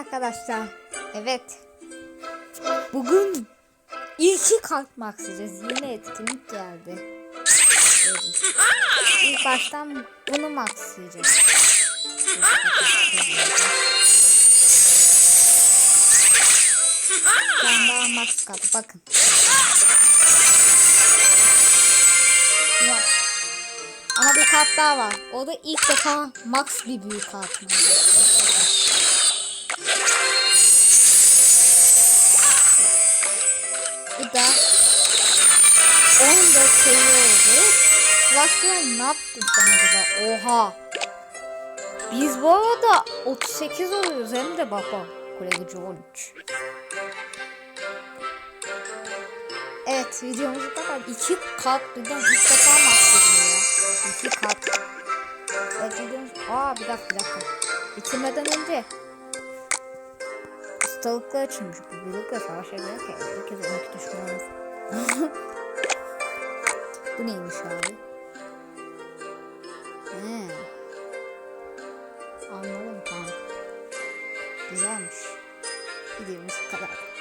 arkadaşlar. Evet. Bugün ilki kalkmak isteyeceğiz. Yeni etkinlik geldi. Evet. İlk baştan bunu maxlayacağız. Ben daha max kaldı. Bakın. Ama bir kart daha var. O da ilk defa max bir büyük kart. Bu da 14 sayı oldu. Başka ne yaptın sen acaba? Oha. Biz bu arada 38 oluyoruz hem de baba. Gücü 13. Evet videomuz bu kadar. İki kat birden ilk defa ya. İki kat. Evet videomuz... Aa bir dakika bir dakika. Bitirmeden önce ustalıklar açılmış. Büyük ve savaş ediyor ki. Bir kez 12 düşmanımız. bu neymiş abi? He. Anladım tamam. Güzelmiş. Videomuz bu kadar.